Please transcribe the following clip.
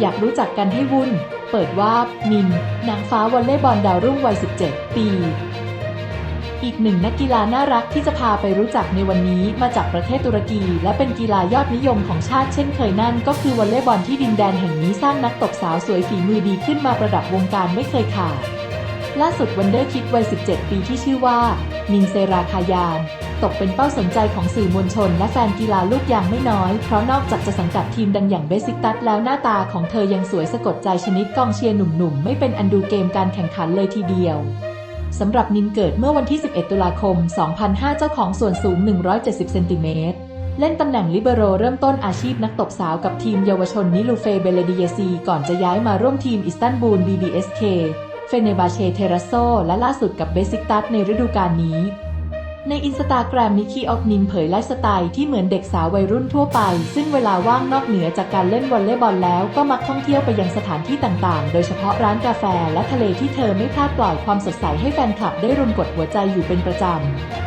อยากรู้จักกันให้วุ่น เปิดว่าบนิน นางฟ้าวอลเลย์บอลดาวรุ่งวัย 17 ปี อีกหนึ่งนักกีฬาน่ารักที่จะพาไปรู้จักในวันนี้มาจากประเทศตุรกี และเป็นกีฬายอดนิยมของชาติเช่นเคยนั่น ก็คือวอลเลย์บอลที่ดินแดนแห่งนี้สร้างนักตบสาวสวยฝีมือดีขึ้นมาประดับวงการไม่เคยขาดล่าสุดวันเดอร์คิดวัย 17 ปีที่ชื่อว่า นินเซราคายาน ตกเป็นเป้าสนใจของสื่อมวลชน และแฟนกีฬาลูกยางไม่น้อย เพราะนอกจากจะสังกัดทีมดังอย่างเบสิกตัสแล้วหน้าตาของเธอยังสวยสะกดใจชนิดกองเชียร์หนุ่มๆ ไม่เป็นอันดูเกมการแข่งขันเลยทีเดียวสำหรับนินเกิดเมื่อวันที่ 11 ตุลาคม 2005 เจ้าของส่วนสูง 170 เซนติเมตร เล่นตำแหน่งลิเบโรเริ่มต้นอาชีพนักตบสาวกับทีมเยาวชนนิลูเฟเบเลดีเยซี ก่อนจะย้ายมาร่วมทีมอิสตันบูล BBSK เฟเนบาเชเทราโซและล่าสุดกับเบซิกตัสในฤดูกาลนี้ ในอินสตาแกรมนิคีออกนินเผยไลฟ์สไตล์ที่เหมือนเด็กสาววัยรุ่นทั่วไป ซึ่งเวลาว่างนอกเหนือจากการเล่นวอลเลย์บอลแล้วก็มักท่องเที่ยวไปยังสถานที่ต่างๆ โดยเฉพาะร้านกาแฟและทะเลที่เธอไม่พลาดปล่อยความสดใสให้แฟนคลับได้รุนกดหัวใจอยู่เป็นประจำ